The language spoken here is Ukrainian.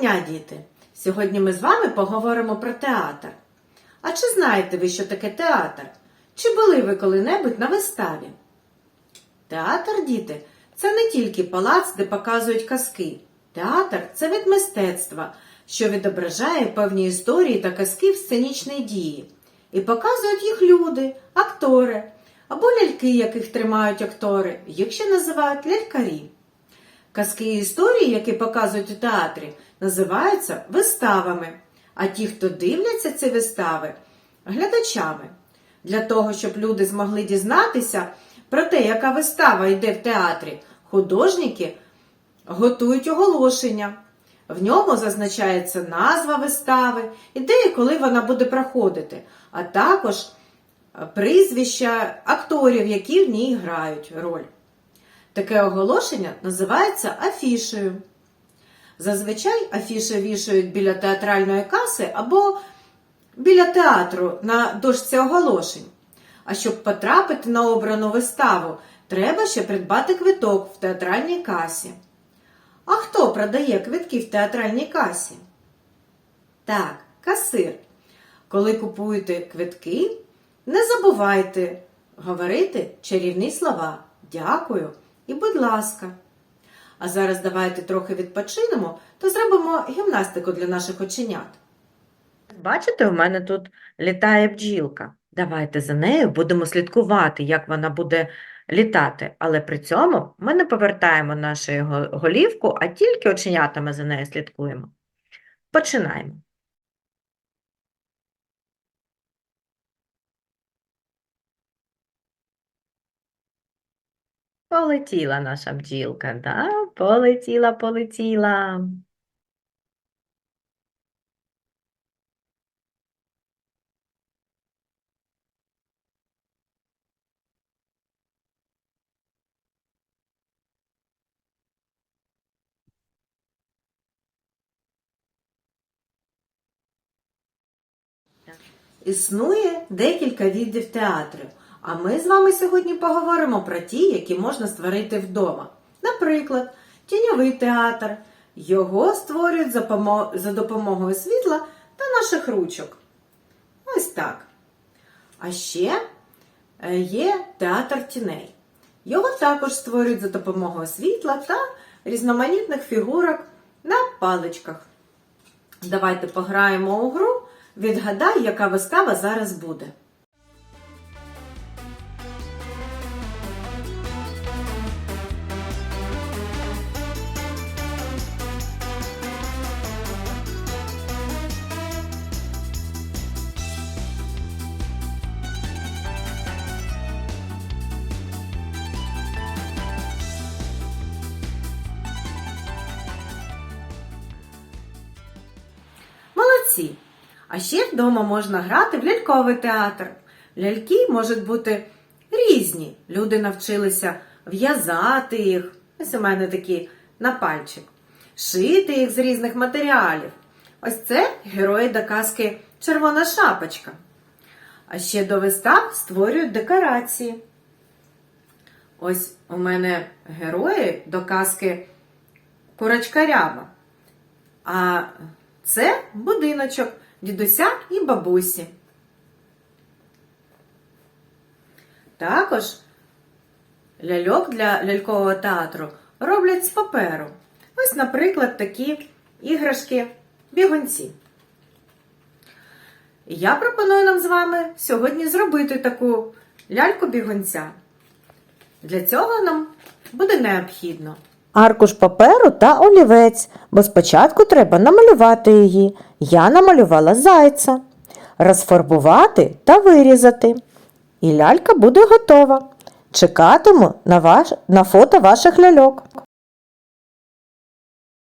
дня, діти! Сьогодні ми з вами поговоримо про театр. А чи знаєте ви, що таке театр? Чи були ви коли-небудь на виставі? Театр, діти, це не тільки палац, де показують казки. Театр це вид мистецтва, що відображає певні історії та казки в сценічній дії. І показують їх люди, актори або ляльки, яких тримають актори, їх ще називають лялькарі. Казки і історії, які показують у театрі, називаються виставами, а ті, хто дивляться ці вистави, глядачами. Для того, щоб люди змогли дізнатися про те, яка вистава йде в театрі, художники готують оголошення. В ньому зазначається назва вистави і де і коли вона буде проходити, а також прізвища акторів, які в ній грають роль. Таке оголошення називається афішею. Зазвичай афіши вішають біля театральної каси або біля театру на дошці оголошень. А щоб потрапити на обрану виставу, треба ще придбати квиток в театральній касі. А хто продає квитки в театральній касі? Так, касир. Коли купуєте квитки, не забувайте говорити чарівні слова Дякую і будь ласка. А зараз давайте трохи відпочинемо та зробимо гімнастику для наших оченят. Бачите, у мене тут літає бджілка. Давайте за нею будемо слідкувати, як вона буде літати, але при цьому ми не повертаємо нашу голівку, а тільки оченятами за нею слідкуємо. Починаємо. Полетіла наша бджілка, да? Полетіла, полетіла. Існує декілька видів театрів, а ми з вами сьогодні поговоримо про ті, які можна створити вдома. Наприклад, тіньовий театр. Його створюють за, допомогою світла та наших ручок. Ось так. А ще е, є театр тіней. Його також створюють за допомогою світла та різноманітних фігурок на паличках. Давайте пограємо у гру. Відгадай, яка вистава зараз буде. Молодці! А ще вдома можна грати в ляльковий театр. Ляльки можуть бути різні. Люди навчилися в'язати їх. Ось у мене такі на пальчик, шити їх з різних матеріалів. Ось це герої до казки Червона шапочка. А ще до вистав створюють декорації. Ось у мене герої до казки Курочка Ряба. А це будиночок дідуся і бабусі. Також ляльок для лялькового театру роблять з паперу. Ось, наприклад, такі іграшки бігунці. І Я пропоную нам з вами сьогодні зробити таку ляльку-бігунця. Для цього нам буде необхідно Аркуш паперу та олівець, бо спочатку треба намалювати її. Я намалювала зайця. Розфарбувати та вирізати. І лялька буде готова. Чекатиму на, ваш, на фото ваших ляльок.